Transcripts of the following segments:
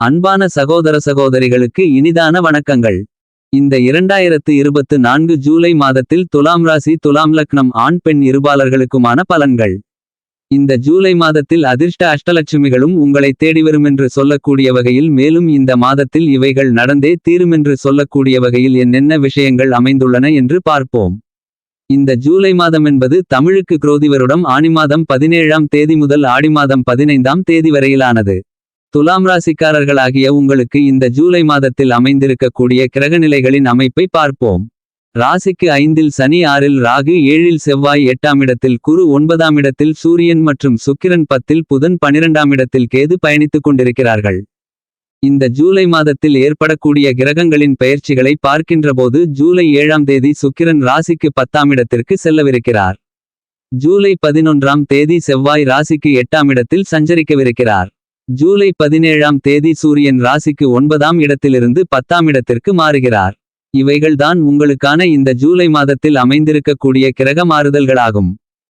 அன்பான சகோதர சகோதரிகளுக்கு இனிதான வணக்கங்கள். இந்த இரண்டாயிரத்து இருபத்து நான்கு ஜூலை மாதத்தில் துலாம் ராசி துலாம் லக்னம் ஆண் பெண் இருபாளர்களுக்குமான பலன்கள். இந்த ஜூலை மாதத்தில் அதிர்ஷ்ட அஷ்டலட்சுமிகளும் உங்களை தேடிவருமென்று சொல்லக்கூடிய வகையில் மேலும் இந்த மாதத்தில் இவைகள் நடந்தே தீருமென்று சொல்லக்கூடிய வகையில் என்னென்ன விஷயங்கள் அமைந்துள்ளன என்று பார்ப்போம். இந்த ஜூலை மாதமென்பது தமிழுக்கு குரோதி வருடம் ஆனி மாதம் பதினேழாம் தேதி முதல் ஆடி மாதம் பதினைந்தாம் தேதி வரையிலானது. துலாம் ராசிக்காரர்களாகிய உங்களுக்கு இந்த ஜூலை மாதத்தில் அமைந்திருக்கக்கூடிய கிரகநிலைகளின் அமைப்பை பார்ப்போம். ராசிக்கு ஐந்தில் சனி ஆறில் ராகு ஏழில் செவ்வாய் எட்டாம் இடத்தில் குரு ஒன்பதாம் இடத்தில் சூரியன் மற்றும் சுக்கிரன் பத்தில் புதன் பனிரெண்டாம் இடத்தில் கேது பயணித்துக் கொண்டிருக்கிறார்கள். இந்த ஜூலை மாதத்தில் ஏற்படக்கூடிய கிரகங்களின் பயிற்சிகளை பார்க்கின்றபோது ஜூலை ஏழாம் தேதி சுக்கிரன் ராசிக்கு பத்தாம் இடத்திற்கு செல்லவிருக்கிறார். ஜூலை பதினொன்றாம் தேதி செவ்வாய் ராசிக்கு எட்டாம் இடத்தில் சஞ்சரிக்கவிருக்கிறார். ஜூலை பதினேழாம் தேதி சூரியன் ராசிக்கு ஒன்பதாம் இடத்திலிருந்து பத்தாம் இடத்திற்கு மாறுகிறார். இவைகள்தான் உங்களுக்கான இந்த ஜூலை மாதத்தில் அமைந்திருக்கக்கூடிய கிரக மாறுதல்களாகும்.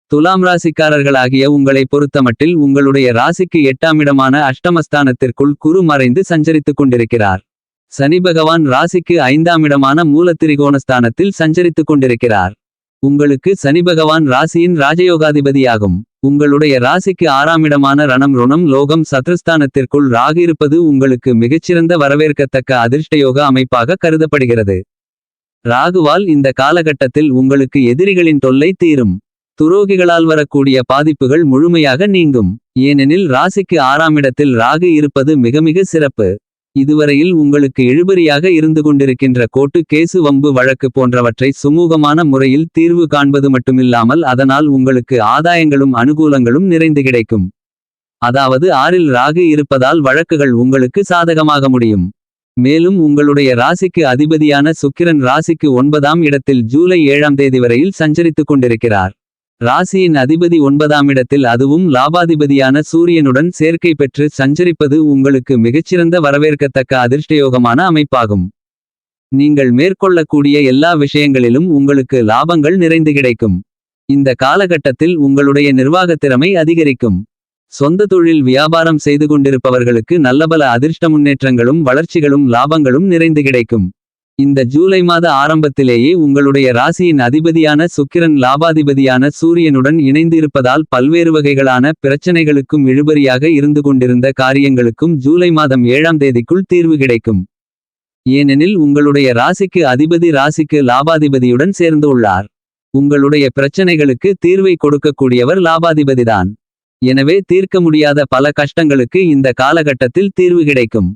துலாம் ராசிக்காரர்களாகிய உங்களை பொறுத்தமட்டில் உங்களுடைய ராசிக்கு எட்டாம் இடமான அஷ்டமஸ்தானத்திற்குள் குரு மறைந்து சஞ்சரித்துக் கொண்டிருக்கிறார். சனி பகவான் ராசிக்கு ஐந்தாமிடமான மூலத்திரிகோணஸ்தானத்தில் சஞ்சரித்துக் கொண்டிருக்கிறார். உங்களுக்கு சனி பகவான் ராசியின் ராஜயோகாதிபதியாகும். உங்களுடைய ராசிக்கு ஆறாமிடமான ரணம் ருணம் லோகம் சத்ருஸ்தானத்திற்குள் ராகு இருப்பது உங்களுக்கு மிகச்சிறந்த வரவேற்கத்தக்க அதிர்ஷ்டயோக அமைப்பாக கருதப்படுகிறது. ராகுவால் இந்த காலகட்டத்தில் உங்களுக்கு எதிரிகளின் தொல்லை தீரும். துரோகிகளால் வரக்கூடிய பாதிப்புகள் முழுமையாக நீங்கும். ஏனெனில் ராசிக்கு ஆறாமிடத்தில் ராகு இருப்பது மிக மிக சிறப்பு. இதுவரையில் உங்களுக்கு இழுபறியாக இருந்து கொண்டிருக்கின்ற கோட்டு கேசு வம்பு வழக்கு போன்றவற்றை சுமூகமான முறையில் தீர்வு காண்பது மட்டுமில்லாமல் அதனால் உங்களுக்கு ஆதாயங்களும் அனுகூலங்களும் நிறைந்து கிடைக்கும். அதாவது ஆறில் ராகு இருப்பதால் வழக்குகள் உங்களுக்கு சாதகமாக முடியும். மேலும் உங்களுடைய ராசிக்கு அதிபதியான சுக்கிரன் ராசிக்கு ஒன்பதாம் இடத்தில் ஜூலை ஏழாம் தேதி வரையில் சஞ்சரித்துக் கொண்டிருக்கிறார். ராசியின் அதிபதி ஒன்பதாம் இடத்தில் அதுவும் லாபாதிபதியான சூரியனுடன் சேர்க்கை பெற்று சஞ்சரிப்பது உங்களுக்கு மிகச்சிறந்த வரவேற்கத்தக்க அதிர்ஷ்டயோகமான அமைப்பாகும். நீங்கள் மேற்கொள்ளக்கூடிய எல்லா விஷயங்களிலும் உங்களுக்கு லாபங்கள் நிறைந்து கிடைக்கும். இந்த காலகட்டத்தில் உங்களுடைய நிர்வாகத் திறமை அதிகரிக்கும். சொந்த தொழில் வியாபாரம் செய்து கொண்டிருப்பவர்களுக்கு நல்லபல அதிர்ஷ்ட முன்னேற்றங்களும் வளர்ச்சிகளும் லாபங்களும் நிறைந்து கிடைக்கும். இந்த ஜூலை மாத ஆரம்பத்திலேயே உங்களுடைய ராசியின் அதிபதியான சுக்கிரன் லாபாதிபதியான சூரியனுடன் இணைந்து இருப்பதால் பல்வேறு வகைகளான பிரச்சனைகளுக்கும் இழுபறியாக இருந்து கொண்டிருந்த காரியங்களுக்கும் ஜூலை மாதம் ஏழாம் தேதிக்குள் தீர்வு கிடைக்கும். ஏனெனில் உங்களுடைய ராசிக்கு அதிபதி ராசிக்கு லாபாதிபதியுடன் சேர்ந்து உள்ளார். உங்களுடைய பிரச்சனைகளுக்கு தீர்வை கொடுக்கக்கூடியவர் லாபாதிபதிதான். எனவே தீர்க்க முடியாத பல கஷ்டங்களுக்கு இந்த காலகட்டத்தில் தீர்வு கிடைக்கும்.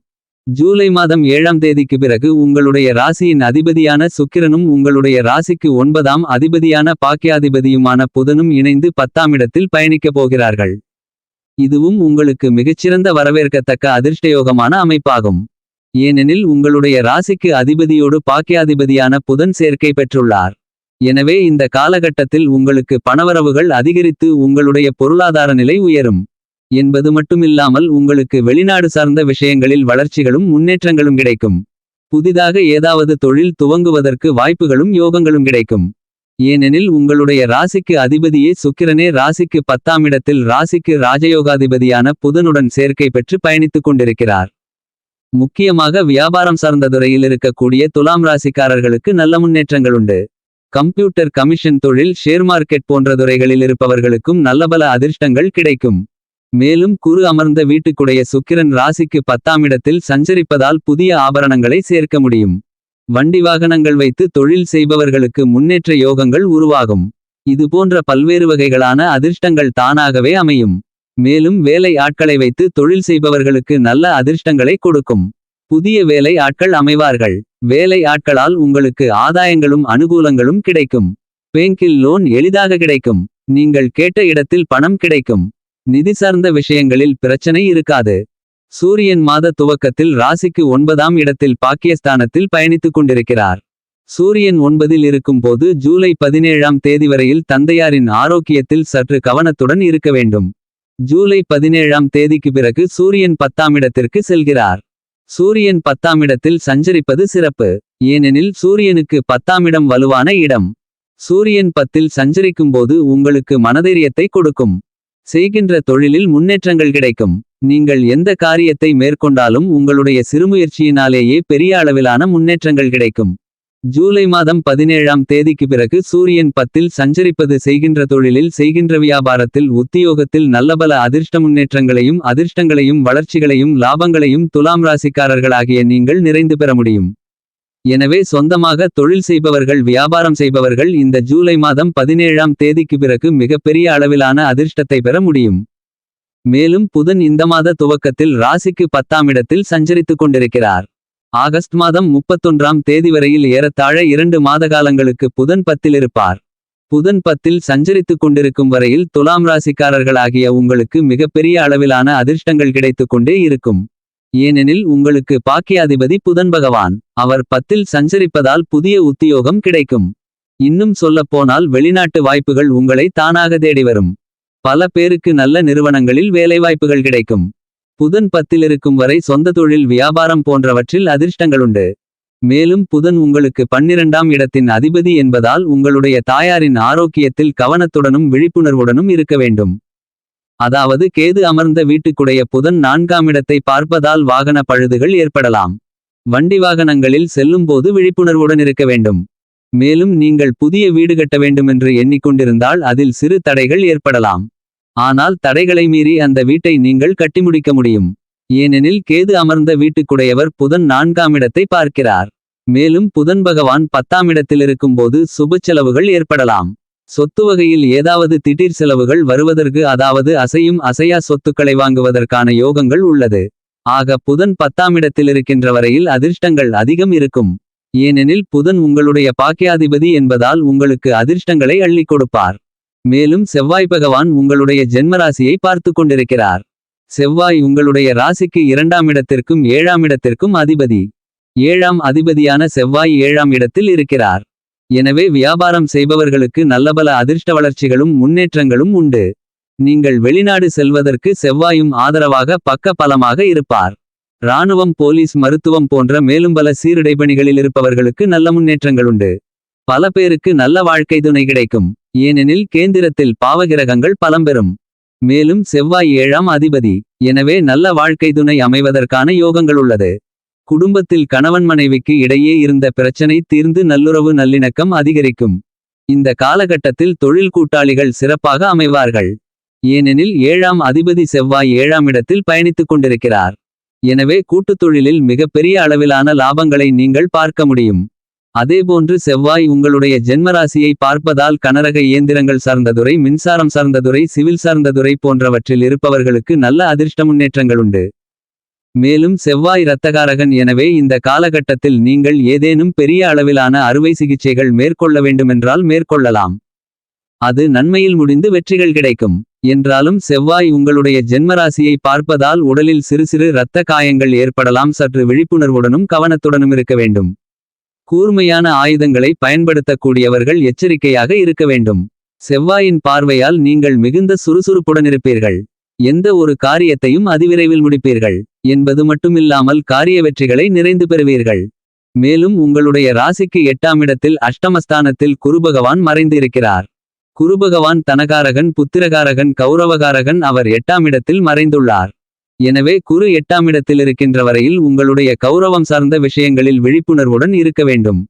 ஜூலை மாதம் ஏழாம் தேதிக்கு பிறகு உங்களுடைய ராசியின் அதிபதியான சுக்கிரனும் உங்களுடைய ராசிக்கு ஒன்பதாம் அதிபதியான பாக்கியாதிபதியுமான புதனும் இணைந்து பத்தாம் இடத்தில் பயணிக்கப் போகிறார்கள். இதுவும் உங்களுக்கு மிகச்சிறந்த வரவேற்கத்தக்க அதிர்ஷ்டயோகமான அமைப்பாகும். ஏனெனில் உங்களுடைய ராசிக்கு அதிபதியோடு பாக்கியாதிபதியான புதன் சேர்க்கை பெற்றுள்ளார். எனவே இந்த காலகட்டத்தில் உங்களுக்கு பணவரவுகள் அதிகரித்து உங்களுடைய பொருளாதார நிலை உயரும். என்பது மட்டுமில்லாமல் உங்களுக்கு வெளிநாடு சார்ந்த விஷயங்களில் வளர்ச்சிகளும் முன்னேற்றங்களும் கிடைக்கும். புதிதாக ஏதாவது தொழில் துவங்குவதற்கு வாய்ப்புகளும் யோகங்களும் கிடைக்கும். ஏனெனில் உங்களுடைய ராசிக்கு அதிபதியே சுக்கிரனே ராசிக்கு பத்தாம் இடத்தில் ராசிக்கு ராஜயோகாதிபதியான புதனுடன் சேர்க்கை பெற்று பயணித்துக் கொண்டிருக்கிறார். முக்கியமாக வியாபாரம் சார்ந்த துறையில் இருக்கக்கூடிய துலாம் ராசிக்காரர்களுக்கு நல்ல முன்னேற்றங்கள் உண்டு கம்ப்யூட்டர் கமிஷன் தொழில் ஷேர் மார்க்கெட் போன்ற துறைகளில் இருப்பவர்களுக்கும் நல்லபல அதிர்ஷ்டங்கள் கிடைக்கும். மேலும் குரு அமர்ந்த வீட்டுக்குடைய சுக்கிரன் ராசிக்கு பத்தாமிடத்தில் சஞ்சரிப்பதால் புதிய ஆபரணங்களை சேர்க்க முடியும். வண்டி வாகனங்கள் வைத்து தொழில் செய்பவர்களுக்கு முன்னேற்ற யோகங்கள் உருவாகும். இது போன்ற பல்வேறு வகைகளான அதிர்ஷ்டங்கள் தானாகவே அமையும். மேலும் வேலை ஆட்களை வைத்து தொழில் செய்பவர்களுக்கு நல்ல அதிர்ஷ்டங்களை கொடுக்கும். புதிய வேலை ஆட்கள் அமைவார்கள். வேலை ஆட்களால் உங்களுக்கு ஆதாயங்களும் அனுகூலங்களும் கிடைக்கும். பேங்கில் லோன் எளிதாக கிடைக்கும். நீங்கள் கேட்ட இடத்தில் பணம் கிடைக்கும். நிதி சார்ந்த விஷயங்களில் பிரச்சனை இருக்காது. சூரியன் மாத துவக்கத்தில் ராசிக்கு ஒன்பதாம் இடத்தில் பாக்கியஸ்தானத்தில் பயணித்துக் கொண்டிருக்கிறார். சூரியன் ஒன்பதில் இருக்கும்போது ஜூலை பதினேழாம் தேதி வரையில் தந்தையாரின் ஆரோக்கியத்தில் சற்று கவனத்துடன் இருக்க வேண்டும். ஜூலை பதினேழாம் தேதிக்கு பிறகு சூரியன் பத்தாம் இடத்திற்கு செல்கிறார். சூரியன் பத்தாம் இடத்தில் சஞ்சரிப்பது சிறப்பு. ஏனெனில் சூரியனுக்கு பத்தாம் இடம் வலுவான இடம். சூரியன் பத்தில் சஞ்சரிக்கும்போது உங்களுக்கு மனதைரியத்தை கொடுக்கும். செய்கின்ற தொழிலில் முன்னேற்றங்கள் கிடைக்கும். நீங்கள் எந்த காரியத்தை மேற்கொண்டாலும் உங்களுடைய சிறுமுயற்சியினாலேயே பெரிய அளவிலான முன்னேற்றங்கள் கிடைக்கும். ஜூலை மாதம் பதினேழாம் தேதிக்கு பிறகு சூரியன் பத்தில் சஞ்சரிப்பது செய்கின்ற தொழிலில் செய்கின்ற வியாபாரத்தில் உத்தியோகத்தில் நல்லபல அதிர்ஷ்ட முன்னேற்றங்களையும் அதிர்ஷ்டங்களையும் வளர்ச்சிகளையும் லாபங்களையும் துலாம் ராசிக்காரர்களாகிய நீங்கள் நிறைந்து பெற முடியும். எனவே சொந்தமாக தொழில் செய்பவர்கள் வியாபாரம் செய்பவர்கள் இந்த ஜூலை மாதம் பதினேழாம் தேதிக்கு பிறகு மிகப்பெரிய அளவிலான அதிர்ஷ்டத்தை பெற முடியும். மேலும் புதன் இந்த மாத துவக்கத்தில் ராசிக்கு பத்தாம் இடத்தில் சஞ்சரித்துக் கொண்டிருக்கிறார். ஆகஸ்ட் மாதம் முப்பத்தொன்றாம் தேதி வரையில் ஏறத்தாழ இரண்டு மாதகாலங்களுக்கு புதன் பத்தில் இருப்பார். புதன் பத்தில் சஞ்சரித்துக் கொண்டிருக்கும் வரையில் துலாம் ராசிக்காரர்களாகிய உங்களுக்கு மிகப்பெரிய அளவிலான அதிர்ஷ்டங்கள் கிடைத்துக் கொண்டே இருக்கும். ஏனெனில் உங்களுக்கு பாக்கியாதிபதி புதன் பகவான். அவர் பத்தில் சஞ்சரிப்பதால் புதிய உத்தியோகம் கிடைக்கும். இன்னும் சொல்லப்போனால் வெளிநாட்டு வாய்ப்புகள் உங்களை தானாக தேடி வரும். பல பேருக்கு நல்ல நிறுவனங்களில் வேலைவாய்ப்புகள் கிடைக்கும். புதன் பத்திலிருக்கும் வரை சொந்த தொழில் வியாபாரம் போன்றவற்றில் அதிர்ஷ்டங்களுண்டு மேலும் புதன் உங்களுக்கு பன்னிரண்டாம் இடத்தின் அதிபதி என்பதால் உங்களுடைய தாயாரின் ஆரோக்கியத்தில் கவனத்துடனும் விழிப்புணர்வுடனும் இருக்க வேண்டும். அதாவது கேது அமர்ந்த வீட்டுக்குடைய புதன் நான்காம் இடத்தை பார்ப்பதால் வாகன பழுதுகள் ஏற்படலாம். வண்டி வாகனங்களில் செல்லும்போது விழிப்புணர்வுடன் இருக்க வேண்டும். மேலும் நீங்கள் புதிய வீடு கட்ட வேண்டுமென்று எண்ணிக்கொண்டிருந்தால் அதில் சிறு தடைகள் ஏற்படலாம். ஆனால் தடைகளை மீறி அந்த வீட்டை நீங்கள் கட்டி முடிக்க முடியும். ஏனெனில் கேது அமர்ந்த வீட்டுக்குடையவர் புதன் நான்காம் இடத்தை பார்க்கிறார். மேலும் புதன் பகவான் பத்தாம் இடத்தில் இருக்கும்போது சுப செலவுகள் ஏற்படலாம். சொத்து வகையில் ஏதாவது திடீர் செலவுகள் வருவதற்கு அதாவது அசையும் அசையா சொத்துக்களை வாங்குவதற்கான யோகங்கள் உள்ளது. ஆக புதன் பத்தாம் இடத்தில் இருக்கின்ற வரையில் அதிர்ஷ்டங்கள் அதிகம் இருக்கும். ஏனெனில் புதன் உங்களுடைய பாக்கியாதிபதி என்பதால் உங்களுக்கு அதிர்ஷ்டங்களை அள்ளிக் கொடுப்பார். மேலும் செவ்வாய் பகவான் உங்களுடைய ஜென்மராசியை பார்த்து கொண்டிருக்கிறார். செவ்வாய் உங்களுடைய ராசிக்கு இரண்டாம் இடத்திற்கும் ஏழாம் இடத்திற்கும் அதிபதி. ஏழாம் அதிபதியான செவ்வாய் ஏழாம் இடத்தில் இருக்கிறார். எனவே வியாபாரம் செய்பவர்களுக்கு நல்லபல அதிர்ஷ்ட வளர்ச்சிகளும் முன்னேற்றங்களும் உண்டு. நீங்கள் வெளிநாடு செல்வதற்கு செவ்வாயும் ஆதரவாக பக்க பலமாக இருப்பார். இராணுவம் போலீஸ் மருத்துவம் போன்ற மேலும் பல சீருடைபணிகளில் இருப்பவர்களுக்கு நல்ல முன்னேற்றங்கள் உண்டு பல பேருக்கு நல்ல வாழ்க்கை துணை கிடைக்கும். ஏனெனில் கேந்திரத்தில் பாவகிரகங்கள் பலம் பெறும். மேலும் செவ்வாய் ஏழாம் அதிபதி. எனவே நல்ல வாழ்க்கை துணை அமைவதற்கான யோகங்கள் உள்ளது. குடும்பத்தில் கணவன் மனைவிக்கு இடையே இருந்த பிரச்சனை தீர்ந்து நல்லுறவு நல்லிணக்கம் அதிகரிக்கும். இந்த காலகட்டத்தில் தொழில் கூட்டாளிகள் சிறப்பாக அமைவார்கள். ஏனெனில் ஏழாம் அதிபதி செவ்வாய் ஏழாம் இடத்தில் பயணித்துக் கொண்டிருக்கிறார். எனவே கூட்டுத் தொழிலில் மிகப்பெரிய அளவிலான லாபங்களை நீங்கள் பார்க்க முடியும். அதேபோன்று செவ்வாய் உங்களுடைய ஜென்மராசியை பார்ப்பதால் கனரக இயந்திரங்கள் சார்ந்ததுறை மின்சாரம் சார்ந்ததுறை சிவில் சார்ந்ததுறை போன்றவற்றில் இருப்பவர்களுக்கு நல்ல அதிர்ஷ்ட முன்னேற்றங்களுண்டு மேலும் செவ்வாய் இரத்தகாரகன் எனவே இந்த காலகட்டத்தில் நீங்கள் ஏதேனும் பெரிய அளவிலான அறுவை சிகிச்சைகள் மேற்கொள்ள வேண்டுமென்றால் மேற்கொள்ளலாம். அது நன்மையில் முடிந்து வெற்றிகள் கிடைக்கும். என்றாலும் செவ்வாய் உங்களுடைய ஜென்மராசியை பார்ப்பதால் உடலில் சிறு சிறு இரத்த காயங்கள் ஏற்படலாம். சற்று விழிப்புணர்வுடனும் கவனத்துடனும் இருக்க வேண்டும். கூர்மையான ஆயுதங்களை பயன்படுத்தக்கூடியவர்கள் எச்சரிக்கையாக இருக்க வேண்டும். செவ்வாயின் பார்வையால் நீங்கள் மிகுந்த சுறுசுறுப்புடன் இருப்பீர்கள். எந்த ஒரு காரியத்தையும் அதிவிரைவில் முடிப்பீர்கள். என்பது மட்டுமில்லாமல் காரிய வெற்றிகளை நிறைந்து பெறுவீர்கள். மேலும் உங்களுடைய ராசிக்கு எட்டாம் இடத்தில் அஷ்டமஸ்தானத்தில் குருபகவான் மறைந்து இருக்கிறார் குருபகவான் தனகாரகன் புத்திரகாரகன் கௌரவகாரகன் அவர் எட்டாம் இடத்தில் மறைந்துள்ளார். எனவே குரு எட்டாம் இடத்தில் இருக்கின்ற வரையில் உங்களுடைய கௌரவம் சார்ந்த விஷயங்களில் விழிப்புணர்வுடன் இருக்க வேண்டும்.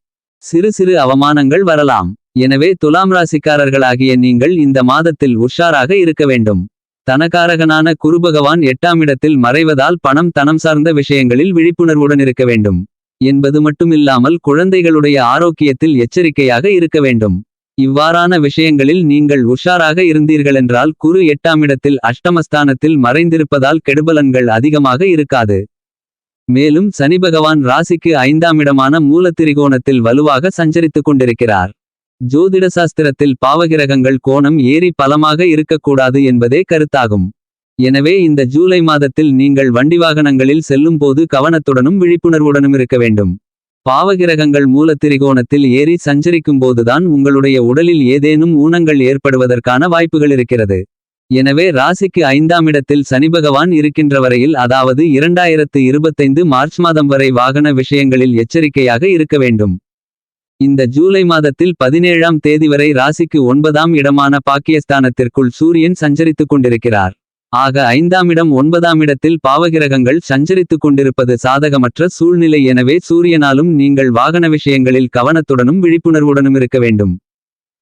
சிறு சிறு அவமானங்கள் வரலாம். எனவே துலாம் ராசிக்காரர்களாகிய நீங்கள் இந்த மாதத்தில் உஷாராக இருக்க வேண்டும். தனகாரகனான குருபகவான் எட்டாம் இடத்தில் மறைவதால் பணம் தனம் சார்ந்த விஷயங்களில் விழிப்புணர்வுடன் இருக்க வேண்டும். என்பது மட்டுமில்லாமல் குழந்தைகளுடைய ஆரோக்கியத்தில் எச்சரிக்கையாக இருக்க வேண்டும். இவ்வாறான விஷயங்களில் நீங்கள் உஷாராக இருந்தீர்களென்றால் குரு எட்டாம் இடத்தில் அஷ்டமஸ்தானத்தில் மறைந்திருப்பதால் கெடுபலன்கள் அதிகமாக இருக்காது. மேலும் சனி பகவான் ராசிக்கு ஐந்தாம் இடமான மூலத்திரிகோணத்தில் வலுவாக சஞ்சரித்துக் கொண்டிருக்கிறார். ஜோதிட சாஸ்திரத்தில் பாவகிரகங்கள் கோணம் ஏறி பலமாக இருக்கக்கூடாது என்பதே கருத்தாகும். எனவே இந்த ஜூலை மாதத்தில் நீங்கள் வண்டி வாகனங்களில் செல்லும்போது கவனத்துடனும் விழிப்புணர்வுடனும் இருக்க வேண்டும். பாவகிரகங்கள் மூலத்திரிகோணத்தில் ஏறி சஞ்சரிக்கும்போதுதான் உங்களுடைய உடலில் ஏதேனும் ஊனங்கள் ஏற்படுவதற்கான வாய்ப்புகள் இருக்கிறது. எனவே ராசிக்கு ஐந்தாம் இடத்தில் சனிபகவான் இருக்கின்ற வரையில் அதாவது இரண்டாயிரத்து இருபத்தைந்து மார்ச் மாதம் வரை வாகன விஷயங்களில் எச்சரிக்கையாக இருக்க வேண்டும். இந்த ஜூலை மாதத்தில் பதினேழாம் தேதி வரை ராசிக்கு ஒன்பதாம் இடமான பாக்கியஸ்தானத்திற்குள் சூரியன் சஞ்சரித்துக் கொண்டிருக்கிறார். ஆக ஐந்தாம் இடம் ஒன்பதாம் இடத்தில் பாவகிரகங்கள் சஞ்சரித்துக் கொண்டிருப்பது சாதகமற்ற சூழ்நிலை எனவே சூரியனாலும் நீங்கள் வாகன விஷயங்களில் கவனத்துடனும் விழிப்புணர்வுடனும் இருக்க வேண்டும்.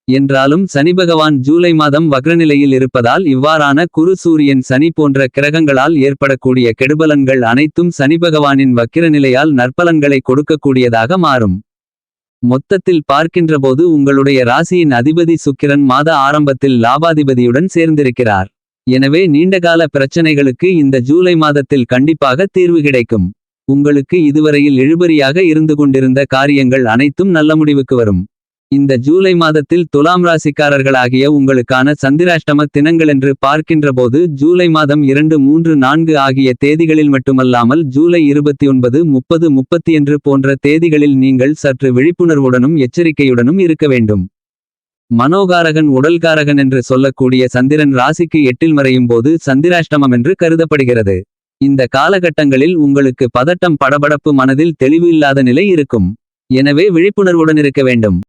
என்றாலும் சனி பகவான் ஜூலை மாதம் வக்ரநிலையில் இருப்பதால் இவ்வாறான குரு சூரியன் சனி போன்ற கிரகங்களால் ஏற்படக்கூடிய கெடுபலன்கள் அனைத்தும் சனி பகவானின் வக்கிரநிலையால் நற்பலன்களை கொடுக்கக்கூடியதாக மாறும். மொத்தத்தில் பார்க்கின்றபோது உங்களுடைய ராசியின் அதிபதி சுக்கிரன் மாத ஆரம்பத்தில் லாபாதிபதியுடன் சேர்ந்திருக்கிறார். எனவே நீண்டகால பிரச்சனைகளுக்கு இந்த ஜூலை மாதத்தில் கண்டிப்பாக தீர்வு கிடைக்கும். உங்களுக்கு இதுவரையில் இழுபறியாக இருந்து கொண்டிருந்த காரியங்கள் அனைத்தும் நல்ல முடிவுக்கு வரும். இந்த ஜூலை மாதத்தில் துலாம் ராசிக்காரர்களாகிய உங்களுக்கான சந்திராஷ்டம தினங்களென்று பார்க்கின்றபோது ஜூலை மாதம் இரண்டு மூன்று நான்கு ஆகிய தேதிகளில் மட்டுமல்லாமல் ஜூலை இருபத்தி ஒன்பது முப்பது முப்பத்தி என்று போன்ற தேதிகளில் நீங்கள் சற்று விழிப்புணர்வுடனும் எச்சரிக்கையுடனும் இருக்க வேண்டும். மனோகாரகன் உடல்காரகன் என்று சொல்லக்கூடிய சந்திரன் ராசிக்கு எட்டில் மறையும் போது சந்திராஷ்டமம் என்று கருதப்படுகிறது. இந்த காலகட்டங்களில் உங்களுக்கு பதட்டம் படபடப்பு மனதில் தெளிவு இல்லாத நிலை இருக்கும். எனவே விழிப்புணர்வுடன் இருக்க வேண்டும்.